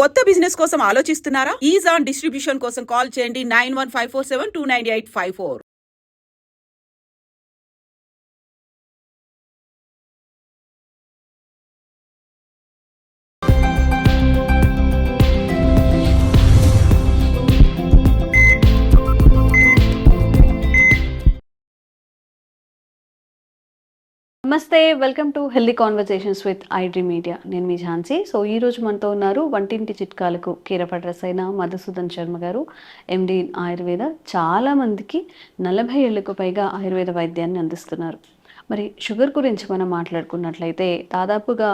కొత్త బిజినెస్ కోసం ఆలోచిస్తున్నారా? ఈజ్ ఆన్ డిస్ట్రిబ్యూషన్ కోసం కాల్ చేయండి nine one five four seven two nine eight five four. నమస్తే welcome to healthy conversations with iDream media నేను మీ ఝాన్సీ. సో ఈ రోజు మనతో ఉన్నారు వంటింటి చిట్కాలకు కీరపడ్రస్ అయిన మధుసూదన్ శర్మ గారు ఎండి ఆయుర్వేద. చాలామందికి నలభై ఏళ్ళకు పైగా ఆయుర్వేద వైద్యాన్ని అందిస్తున్నారు. మరి షుగర్ గురించి మనం మాట్లాడుకున్నట్లయితే దాదాపుగా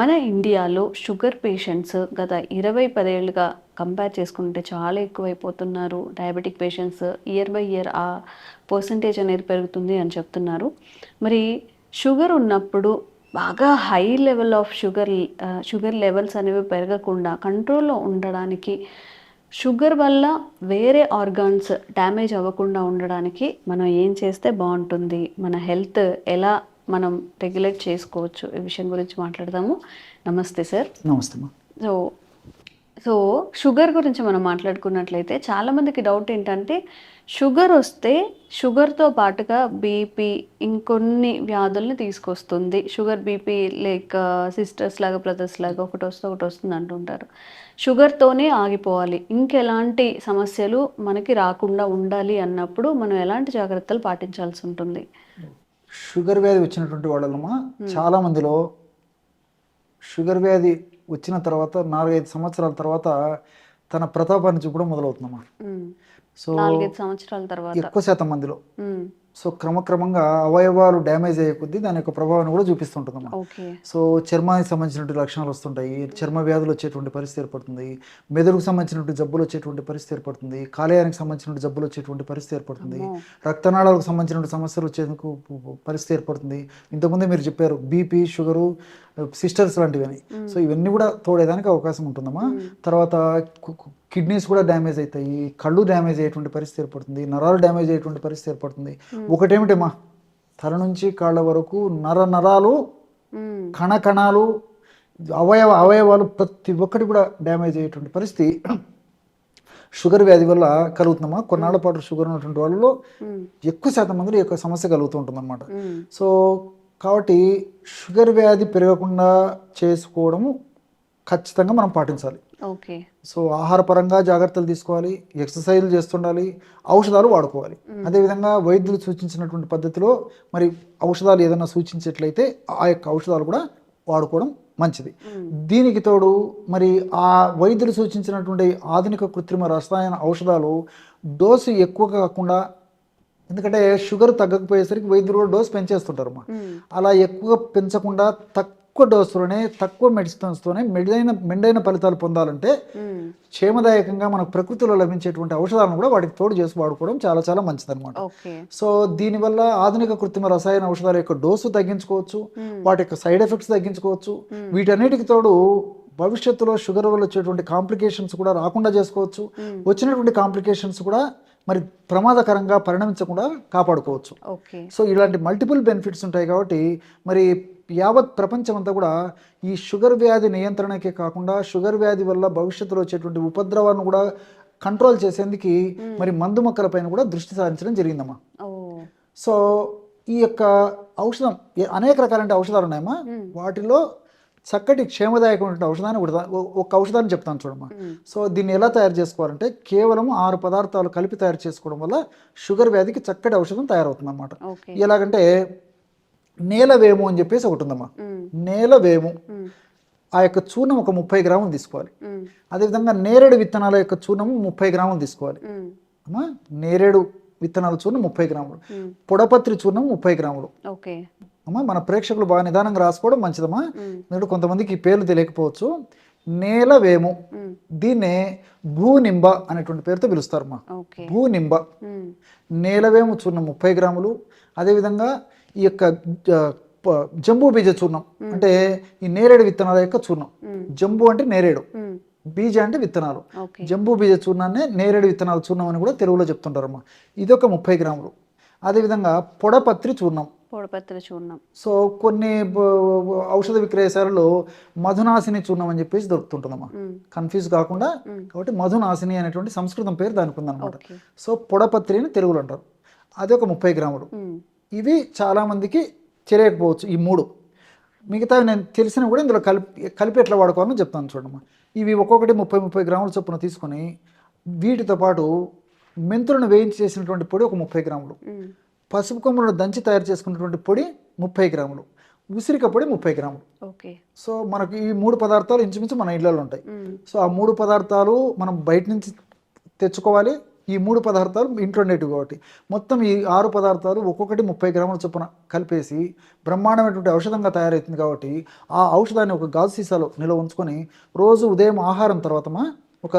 మన ఇండియాలో షుగర్ పేషెంట్స్ గత ఇరవై పదేళ్ళుగా కంపేర్ చేసుకుంటే చాలా ఎక్కువైపోతున్నారు. Diabetic patients year by year ఆ పర్సంటేజ్ అనేది పెరుగుతుంది అని చెప్తున్నారు. మరి షుగర్ ఉన్నప్పుడు బాగా high level of sugar sugar levels అనేవి పెరగకుండా కంట్రోల్లో ఉండడానికి షుగర్ వల్ల వేరే ఆర్గాన్స్ డ్యామేజ్ అవ్వకుండా ఉండడానికి మనం ఏం చేస్తే బాగుంటుంది మన హెల్త్ ఎలా మనం రెగ్యులేట్ చేసుకోవచ్చు ఈ విషయం గురించి మాట్లాడదాము. నమస్తే సార్. నమస్తే సో సో షుగర్ గురించి మనం మాట్లాడుకున్నట్లయితే చాలామందికి డౌట్ ఏంటంటే షుగర్ వస్తే షుగర్తో పాటుగా బీపీ ఇంకొన్ని వ్యాధుల్ని తీసుకొస్తుంది. షుగర్ బీపీ లైక్ సిస్టర్స్ లాగా బ్రదర్స్ లాగా ఒకటి వస్తే ఒకటి వస్తుంది అంటుంటారు. షుగర్తోనే ఆగిపోవాలి. ఇంకెలాంటి సమస్యలు మనకి రాకుండా ఉండాలి అన్నప్పుడు మనం ఎలాంటి జాగ్రత్తలు పాటించాల్సి ఉంటుంది? షుగర్ వ్యాధి వచ్చినటువంటి వాళ్ళమ్మా చాలా మందిలో షుగర్ వ్యాధి వచ్చిన తర్వాత నాలుగైదు సంవత్సరాల తర్వాత తన ప్రతాపాన్ని చూపడం మొదలవుతుందమ్మా. మ్మ్. సో సంవత్సరాల తర్వాత. ఎక్కువ శాతం మందిలో. సో క్రమక్రమంగా అవయవాలు డ్యామేజ్ అయ్యే కొద్దీ దాని యొక్క ప్రభావాన్ని కూడా చూపిస్తుంటుందమ్మా. సో చర్మానికి సంబంధించినటువంటి లక్షణాలు వస్తుంటాయి. చర్మ వ్యాధులు వచ్చేటువంటి పరిస్థితి ఏర్పడుతుంది. మెదడుకు సంబంధించినటువంటి జబ్బులు వచ్చేటువంటి పరిస్థితి ఏర్పడుతుంది. కాలేయానికి సంబంధించినటువంటి జబ్బులు వచ్చేటువంటి పరిస్థితి ఏర్పడుతుంది. రక్తనాళాలకు సంబంధించినటువంటి సమస్యలు వచ్చేందుకు పరిస్థితి ఏర్పడుతుంది. ఇంతకుముందే మీరు చెప్పారు బీపీ షుగరు సిస్టర్స్ లాంటివని. సో ఇవన్నీ కూడా తోడేదానికి అవకాశం ఉంటుందమ్మా. తర్వాత కిడ్నీస్ కూడా డ్యామేజ్ అవుతాయి కళ్ళు డ్యామేజ్ అయ్యేటువంటి పరిస్థితి ఏర్పడుతుంది. నరాలు డ్యామేజ్ అయ్యేటువంటి పరిస్థితి ఏర్పడుతుంది. ఒకటేమిటమ్మా? తల నుంచి కాళ్ళ వరకు నర నరాలు. కణ కణాలు అవయవ అవయవాలు ప్రతి ఒక్కటి కూడా డ్యామేజ్ అయ్యేటువంటి పరిస్థితి. షుగర్ వ్యాధి వల్ల కలుగుతుందమ్మా. కొన్నాళ్ళ పాటు షుగర్ ఉన్నటువంటి వాళ్ళలో. ఎక్కువ శాతం మందిలో ఈ యొక్క సమస్య కలుగుతూ ఉంటుందన్నమాట. మ్మ్. సో కాబట్టి షుగర్ వ్యాధి పెరగకుండా చేసుకోవడము ఖచ్చితంగా మనం పాటించాలి. ఓకే. సో ఆహారపరంగా జాగ్రత్తలు తీసుకోవాలి ఎక్సర్సైజ్లు చేస్తుండాలి ఔషధాలు వాడుకోవాలి. అదేవిధంగా వైద్యులు సూచించినటువంటి పద్ధతిలో మరి ఔషధాలు ఏదైనా సూచించేట్లయితే ఆ యొక్క ఔషధాలు కూడా వాడుకోవడం మంచిది. దీనికి తోడు మరి ఆ వైద్యులు సూచించినటువంటి ఆధునిక కృత్రిమ రసాయన ఔషధాలు డోసు ఎక్కువ కాకుండా ఎందుకంటే షుగర్ తగ్గకపోయేసరికి వైద్యులు కూడా డోసు పెంచేస్తుంటారు అమ్మా. మ్మ్. అలా ఎక్కువ పెంచకుండా తక్కువ డోసులోనే తక్కువ మెడిసిన్స్తోనే మెడైన మెండైన ఫలితాలు పొందాలంటే. క్షేమదాయకంగా మనకు ప్రకృతిలో లభించేటువంటి ఔషధాలను కూడా వాటికి తోడు చేసి వాడుకోవడం చాలా చాలా మంచిదన్నమాట. సో దీనివల్ల ఆధునిక కృత్రిమ రసాయన ఔషధాల యొక్క డోసు తగ్గించుకోవచ్చు వాటి యొక్క సైడ్ ఎఫెక్ట్స్ తగ్గించుకోవచ్చు. వీటన్నిటికి తోడు భవిష్యత్తులో షుగర్ వల్ల వచ్చేటువంటి కాంప్లికేషన్స్ కూడా రాకుండా చేసుకోవచ్చు. వచ్చినటువంటి కాంప్లికేషన్స్ కూడా మరి ప్రమాదకరంగా పరిణమించకుండా కాపాడుకోవచ్చు. సో ఇలాంటి మల్టిపుల్ బెనిఫిట్స్ ఉంటాయి కాబట్టి మరి యావత్ ప్రపంచం అంతా కూడా ఈ షుగర్ వ్యాధి నియంత్రణకే కాకుండా షుగర్ వ్యాధి వల్ల భవిష్యత్తులో వచ్చేటువంటి ఉపద్రవాన్ని కూడా కంట్రోల్ చేసేందుకు మరి మందు మొక్కల పైన కూడా దృష్టి సారించడం జరిగిందమ్మా. సో ఈ యొక్క ఔషధం అనేక రకాలైన ఔషధాలు ఉన్నాయమ్మా. వాటిలో చక్కటి క్షేమదాయకమైన ఔషధాన్ని ఒ- ఒక ఔషధాన్ని చెప్తాను చూడమ్మా. సో దీన్ని ఎలా తయారు చేసుకోవాలంటే కేవలం ఆరు పదార్థాలు కలిపి తయారు చేసుకోవడం వల్ల షుగర్ వ్యాధికి చక్కటి ఔషధం తయారవుతుంది అనమాట ఎలాగంటే నేలవేము అని చెప్పేసి ఒకటి ఉందమ్మా. మ్మ్. నేలవేము. ఆ యొక్క చూర్ణం ఒక ముప్పై గ్రాములు తీసుకోవాలి. అదేవిధంగా నేరేడు విత్తనాల యొక్క చూర్ణం ముప్పై గ్రాములు తీసుకోవాలి. నేరేడు విత్తనాల చూర్ణం ముప్పై గ్రాములు. పొడపత్రి చూర్ణం ముప్పై గ్రాములు. అమ్మా మన ప్రేక్షకులు బాగా నిదానంగా రాసుకోవడం మంచిదమ్మా. మ్మ్. ఎందుకంటే కొంతమందికి ఈ పేర్లు తెలియకపోవచ్చు. నేలవేము మ్మ్. దీన్నే భూనింబ అనేటువంటి పేరుతో పిలుస్తారమ్మా. ఓకే. భూనింబ. నేలవేము చూర్ణం ముప్పై గ్రాములు. అదేవిధంగా ఈ యొక్క జంబూ బీజ చూర్ణం. అంటే ఈ నేరేడు విత్తనాల యొక్క చూర్ణం. జంబూ అంటే నేరేడు. బీజ అంటే విత్తనాలు. జంబూ బీజ చూర్ణాన్ని నేరేడు విత్తనాల చూర్ణం అని కూడా తెలుగులో చెప్తుంటారమ్మా. ఇది ఒక ముప్పై గ్రాములు. అదేవిధంగా పొడపత్రి చూర్ణం. పొడపత్ర చూర్ణం సో కొన్ని ఔషధ విక్రయశాలలో మధునాశిని చూర్ణం అని చెప్పేసి దొరుకుతుంటుందమ్మా. కన్ఫ్యూజ్ కాకుండా కాబట్టి మధునాశిని అనేటువంటి సంస్కృతం పేరు దానికి ఉందన్నమాట సో పొడపత్రి అని తెలుగులో అంటారు. అది ఒక ముప్పై గ్రాములు. ఇవి చాలామందికి తెలియకపోవచ్చు ఈ మూడు. మిగతా నేను తెలిసినవి కూడా ఇందులో కలిపి కలిపి ఎట్లా వాడుకోవాలని చెప్తాను చూడమ్మా. ఇవి ఒక్కొక్కటి ముప్పై ముప్పై గ్రాముల చొప్పున తీసుకొని వీటితో పాటు మెంతులను వేయించి చేసినటువంటి పొడి ఒక ముప్పై గ్రాములు. పసుపు కొమ్ములను దంచి తయారు చేసుకున్నటువంటి పొడి ముప్పై గ్రాములు. ఉసిరిక పొడి ముప్పై గ్రాములు. ఓకే. సో మనకి ఈ మూడు పదార్థాలు ఇంచుమించు మన ఇళ్ళలో ఉంటాయి. సో ఆ మూడు పదార్థాలు మనం బయట నుంచి తెచ్చుకోవాలి. ఈ మూడు పదార్థాలు ఇంట్లో ఉండేటివి కాబట్టి. మొత్తం ఈ ఆరు పదార్థాలు ఒక్కొక్కటి ముప్పై గ్రాముల చొప్పున కలిపేసి బ్రహ్మాండమైనటువంటి ఔషధంగా తయారవుతుంది కాబట్టి ఆ ఔషధాన్ని ఒక గాజు సీసాలో నిల్వ ఉంచుకొని రోజు ఉదయం ఆహారం తర్వాతమా ఒక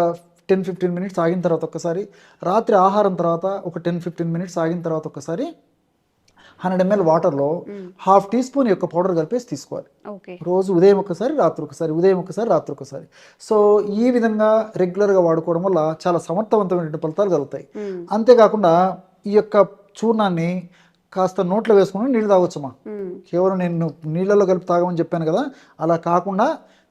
టెన్ ఫిఫ్టీన్ మినిట్స్ ఆగిన తర్వాత ఒక్కసారి రాత్రి ఆహారం తర్వాత ఒక టెన్ ఫిఫ్టీన్ మినిట్స్ ఆగిన తర్వాత ఒక్కసారి హండ్రెడ్ ఎంఎల్ వాటర్లో హాఫ్ టీ స్పూన్ యొక్క పౌడర్ కలిపేసి తీసుకోవాలి. రోజు ఉదయం ఒకసారి రాత్రి ఒకసారి ఉదయం ఒకసారి రాత్రి ఒకసారి సో ఈ విధంగా రెగ్యులర్గా వాడుకోవడం వల్ల చాలా సమర్థవంతమైన ఫలితాలు కలుగుతాయి. అంతేకాకుండా ఈ యొక్క చూర్ణాన్ని కాస్త నోట్లో వేసుకుని నీళ్ళు తాగొచ్చమ్మా. కేవలం నేను నీళ్ళలో కలిపి తాగమని చెప్పాను కదా అలా కాకుండా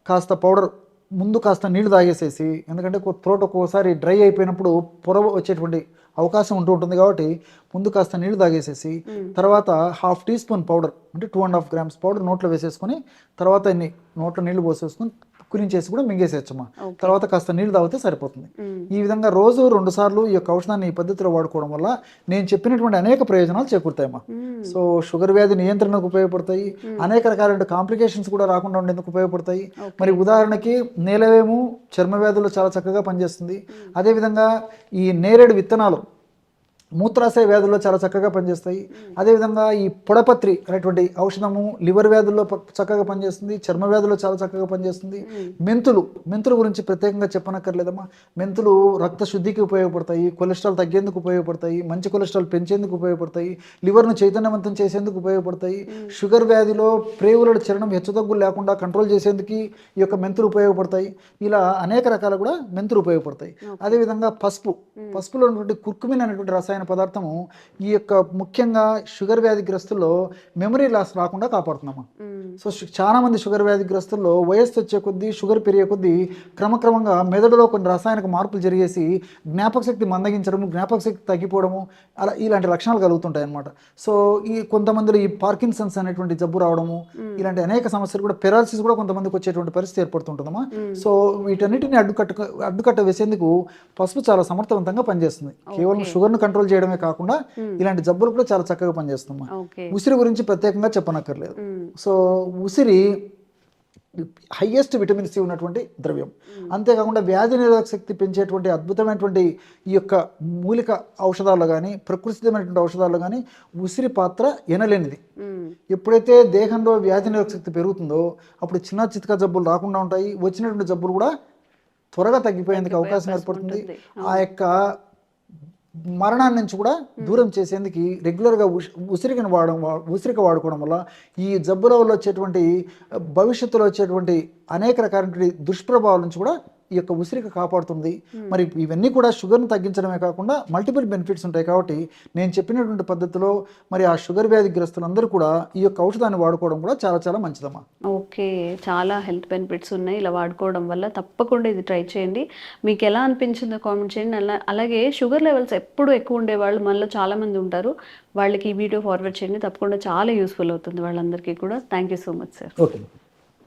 కాస్త పౌడర్ ముందు కాస్త నీళ్ళు తాగేసేసి ఎందుకంటే త్రోట్ ఒక్కోసారి డ్రై అయిపోయినప్పుడు పొర వచ్చేటువంటి అవకాశం ఉంటూ ఉంటుంది కాబట్టి ముందు కాస్త నీళ్ళు తాగేసేసి తర్వాత హాఫ్ టీ స్పూన్ పౌడర్ అంటే two and half grams powder నోట్లో వేసేసుకొని తర్వాత ఇన్ని నోట్లో నీళ్ళు పోసేసుకొని కురించేసి కూడా మింగేసేయచ్చమ్మా. తర్వాత కాస్త నీళ్ళు తాగితే సరిపోతుంది. ఈ విధంగా రోజు రెండు సార్లు ఈ యొక్క ఔషధాన్ని ఈ పద్ధతిలో వాడుకోవడం వల్ల నేను చెప్పినటువంటి అనేక ప్రయోజనాలు చేకూరుతాయమ్మా. సో షుగర్ వ్యాధి నియంత్రణకు ఉపయోగపడతాయి. అనేక రకాలైన కాంప్లికేషన్స్ కూడా రాకుండా ఉండేందుకు ఉపయోగపడతాయి. మరి ఉదాహరణకి నేలవేము చర్మ వ్యాధులు చాలా చక్కగా పనిచేస్తుంది. అదేవిధంగా ఈ నేరేడు విత్తనాలు మూత్రాశయ వ్యాధుల్లో చాలా చక్కగా పనిచేస్తాయి. అదేవిధంగా ఈ పొడపత్రి అనేటువంటి ఔషధము లివర్ వ్యాధుల్లో చక్కగా పనిచేస్తుంది. చర్మ వ్యాధుల్లో చాలా చక్కగా పనిచేస్తుంది. మెంతులు మెంతుల గురించి ప్రత్యేకంగా చెప్పనక్కర్లేదమ్మా. మెంతులు రక్త శుద్ధికి ఉపయోగపడతాయి. కొలెస్ట్రాల్ తగ్గేందుకు ఉపయోగపడతాయి. మంచి కొలెస్ట్రాల్ పెంచేందుకు ఉపయోగపడతాయి. లివర్ను చైతన్యవంతం చేసేందుకు ఉపయోగపడతాయి. షుగర్ వ్యాధిలో ప్రేగుల చరణం హెచ్చుతగ్గులు లేకుండా కంట్రోల్ చేసేందుకు ఈ యొక్క మెంతులు ఉపయోగపడతాయి. ఇలా అనేక రకాలు కూడా మెంతులు ఉపయోగపడతాయి. అదేవిధంగా పసుపు. పసుపులో ఉన్నటువంటి కుర్కుమిన్ అనేటువంటి రసాయన పదార్థము ఈ యొక్క ముఖ్యంగా షుగర్ వ్యాధిగ్రస్తుల్లో మెమరీ లాస్ రాకుండా కాపాడుతున్నాము? సో చాలా మంది షుగర్ వ్యాధిగ్రస్తుల్లో వయస్సు వచ్చే కొద్దీ షుగర్ పెరిగే కొద్దీ క్రమక్రమంగా మెదడులో కొన్ని రసాయనిక మార్పులు జరిగేసి జ్ఞాపక శక్తి మందగించడము జ్ఞాపక శక్తి తగ్గిపోవడము అలా ఇలాంటి లక్షణాలు కలుగుతుంటాయి అన్నమాట. సో ఈ కొంతమందిలో ఈ పార్కిన్సన్స్ అనేటువంటి జబ్బు రావడము ఇలాంటి అనేక సమస్యలు కూడా పెరాలసిస్ కూడా కొంతమందికి వచ్చేటువంటి పరిస్థితి ఏర్పడుతుంటుందమ్మా. సో వీటన్నిటిని అడ్డుకట్ట అడ్డుకట్ట వేసేందుకు పసుపు చాలా సమర్థవంతంగా పనిచేస్తుంది. కేవలం షుగర్ను కంట్రోల్ చేయడమే కాకుండా ఇలాంటి జబ్బులు కూడా చాలా చక్కగా పనిచేస్తుందమ్మా ఓకే. ఉసిరి గురించి ప్రత్యేకంగా చెప్పనక్కర్లేదు. సో ఉసిరి హయ్యెస్ట్ విటమిన్ సి ఉన్నటువంటి ద్రవ్యం. అంతేకాకుండా వ్యాధి నిరోధక శక్తి పెంచేటువంటి అద్భుతమైనటువంటి ఈ యొక్క మూలిక ఔషధాల్లో కానీ ప్రకృతిమైనటువంటి ఔషధాల్లో కానీ ఉసిరి పాత్ర ఎనలేనిది. ఎప్పుడైతే దేహంలో వ్యాధి నిరోధక శక్తి పెరుగుతుందో అప్పుడు చిన్న చితక జబ్బులు రాకుండా ఉంటాయి. వచ్చినటువంటి జబ్బులు కూడా త్వరగా తగ్గిపోయేందుకు అవకాశం ఏర్పడుతుంది. ఆ యొక్క మరణాన్ని నుంచి కూడా దూరం చేసేందుకు రెగ్యులర్గా ఉసి ఉసిరికను వాడడం వా- ఉసిరిక వాడుకోవడం వల్ల ఈ జబ్బుల వల్ల వచ్చేటువంటి భవిష్యత్తులో వచ్చేటువంటి అనేక రకాలైన దుష్ప్రభావాల నుంచి కూడా ఈ యొక్క ఉసిరిక కాపాడుతుంది. మరి ఇవన్నీ కూడా షుగర్ని తగ్గించడమే కాకుండా మల్టిపుల్ బెనిఫిట్స్ ఉంటాయి కాబట్టి నేను చెప్పినటువంటి పద్ధతిలో మరి ఆ షుగర్ వ్యాధిగ్రస్తులందరూ కూడా ఈ యొక్క ఔషధాన్ని వాడుకోవడం కూడా చాలా చాలా మంచిదమ్మా. ఓకే. చాలా హెల్త్ బెనిఫిట్స్ ఉన్నాయి. ఇలా వాడుకోవడం వల్ల తప్పకుండా ఇది ట్రై చేయండి. మీకు ఎలా అనిపించిందో కామెంట్ చేయండి. అలా అలాగే షుగర్ లెవెల్స్ ఎప్పుడు ఎక్కువ ఉండేవాళ్ళు మనలో చాలా మంది ఉంటారు. వాళ్ళకి ఈ వీడియో ఫార్వర్డ్ చేయండి. తప్పకుండా చాలా యూస్ఫుల్ అవుతుంది వాళ్ళందరికీ కూడా. Thank you so much sir. Okay.